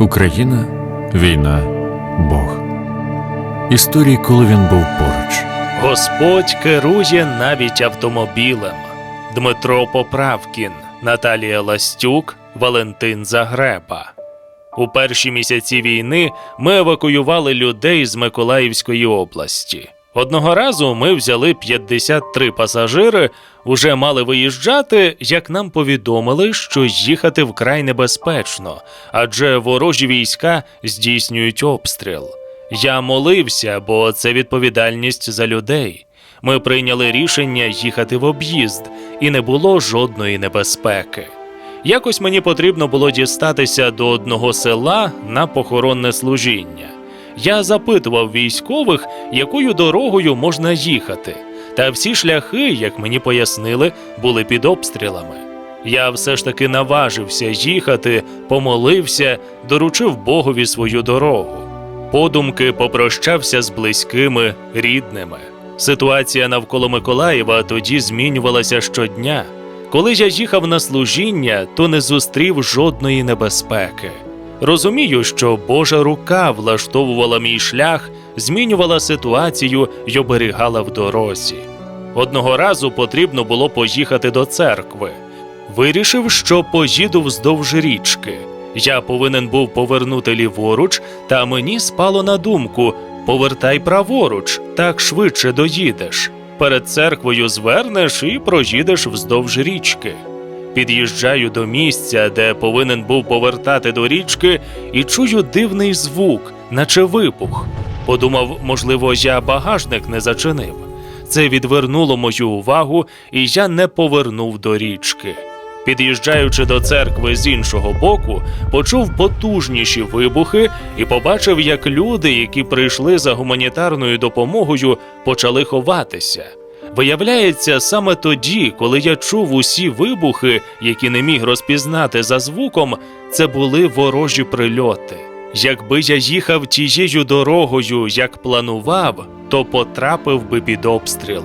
Україна, війна, Бог. Історії, коли він був поруч. Господь керує навіть автомобілем. Дмитро Поправкін, Наталія Ластюк, Валентин Загреба. У перші місяці війни ми евакуювали людей з Миколаївської області. Одного разу ми взяли 53 пасажири, уже мали виїжджати, як нам повідомили, що їхати вкрай небезпечно, адже ворожі війська здійснюють обстріл. Я молився, бо це відповідальність за людей. Ми прийняли рішення їхати в об'їзд, і не було жодної небезпеки. Якось мені потрібно було дістатися до одного села на похоронне служіння. Я запитував військових, якою дорогою можна їхати, та всі шляхи, як мені пояснили, були під обстрілами. Я все ж таки наважився їхати, помолився, доручив Богові свою дорогу. Подумки попрощався з близькими, рідними. Ситуація навколо Миколаєва тоді змінювалася щодня. Коли я їхав на служіння, то не зустрів жодної небезпеки. Розумію, що Божа рука влаштовувала мій шлях, змінювала ситуацію й оберігала в дорозі. Одного разу потрібно було поїхати до церкви. Вирішив, що поїду вздовж річки. Я повинен був повернути ліворуч, та мені спало на думку: повертай праворуч, так швидше доїдеш. Перед церквою звернеш і проїдеш вздовж річки. Під'їжджаю до місця, де повинен був повертати до річки, і чую дивний звук, наче вибух. Подумав, можливо, я багажник не зачинив. Це відвернуло мою увагу, і я не повернув до річки. Під'їжджаючи до церкви з іншого боку, почув потужніші вибухи і побачив, як люди, які прийшли за гуманітарною допомогою, почали ховатися. Виявляється, саме тоді, коли я чув усі вибухи, які не міг розпізнати за звуком, це були ворожі прильоти. Якби я їхав тією дорогою, як планував, то потрапив би під обстріл.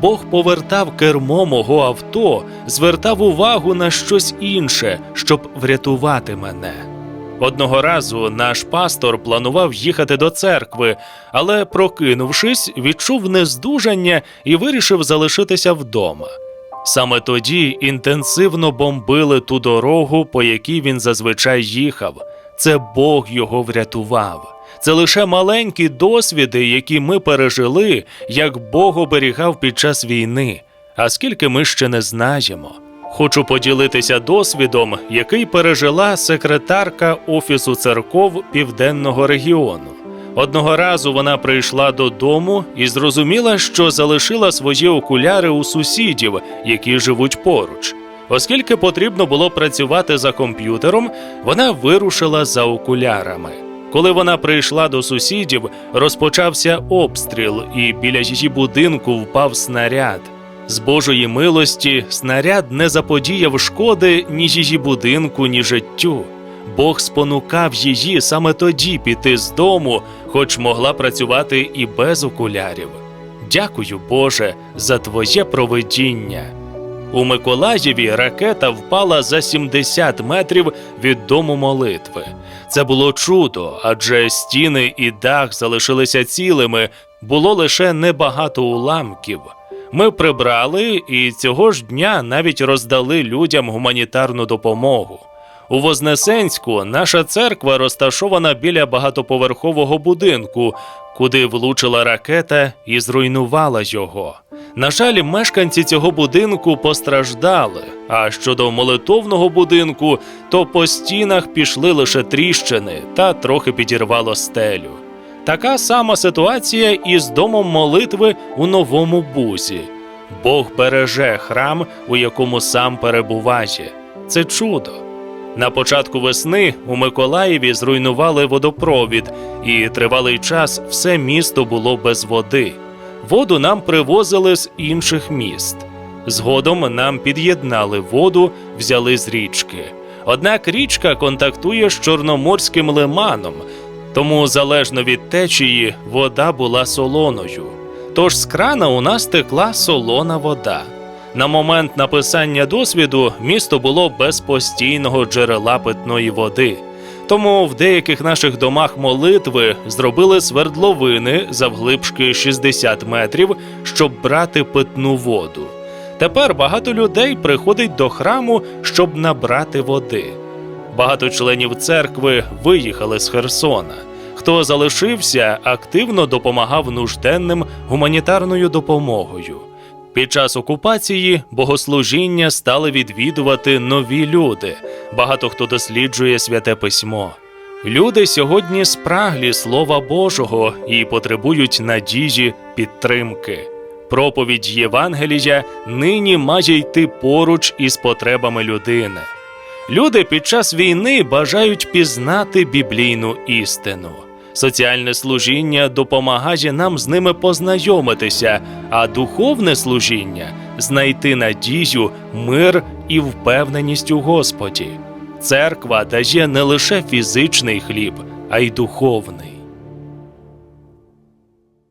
Бог повертав кермо мого авто, звертав увагу на щось інше, щоб врятувати мене. Одного разу наш пастор планував їхати до церкви, але, прокинувшись, відчув нездужання і вирішив залишитися вдома. Саме тоді інтенсивно бомбили ту дорогу, по якій він зазвичай їхав. Це Бог його врятував. Це лише маленькі досвіди, які ми пережили, як Бог оберігав під час війни. А скільки ми ще не знаємо. Хочу поділитися досвідом, який пережила секретарка Офісу церков Південного регіону. Одного разу вона прийшла додому і зрозуміла, що залишила свої окуляри у сусідів, які живуть поруч. Оскільки потрібно було працювати за комп'ютером, вона вирушила за окулярами. Коли вона прийшла до сусідів, розпочався обстріл, і біля її будинку впав снаряд. З Божої милості снаряд не заподіяв шкоди ні її будинку, ні життю. Бог спонукав її саме тоді піти з дому, хоч могла працювати і без окулярів. Дякую, Боже, за Твоє провидіння. У Миколаєві ракета впала за 70 метрів від дому молитви. Це було чудо, адже стіни і дах залишилися цілими, було лише небагато уламків. Ми прибрали і цього ж дня навіть роздали людям гуманітарну допомогу. У Вознесенську наша церква розташована біля багатоповерхового будинку, куди влучила ракета і зруйнувала його. На жаль, мешканці цього будинку постраждали. А щодо молитовного будинку, то по стінах пішли лише тріщини та трохи підірвало стелю. Така сама ситуація і з домом молитви у новому бузі. Бог береже храм, у якому сам перебуває. Це чудо. На початку весни у Миколаєві зруйнували водопровід, і тривалий час все місто було без води. Воду нам привозили з інших міст. Згодом нам під'єднали воду, взяли з річки. Однак річка контактує з Чорноморським лиманом, тому залежно від течії вода була солоною. Тож з крана у нас текла солона вода. На момент написання досвіду місто було без постійного джерела питної води. Тому в деяких наших домах молитви зробили свердловини завглибшки 60 метрів, щоб брати питну воду. Тепер багато людей приходить до храму, щоб набрати води. Багато членів церкви виїхали з Херсона. Хто залишився, активно допомагав нужденним гуманітарною допомогою. Під час окупації богослужіння стали відвідувати нові люди. Багато хто досліджує святе письмо. Люди сьогодні спраглі Слова Божого і потребують надії підтримки. Проповідь Євангелія нині має йти поруч із потребами людини. Люди під час війни бажають пізнати біблійну істину. Соціальне служіння допомагає нам з ними познайомитися, а духовне служіння знайти надію, мир і впевненість у Господі. Церква дає не лише фізичний хліб, а й духовний.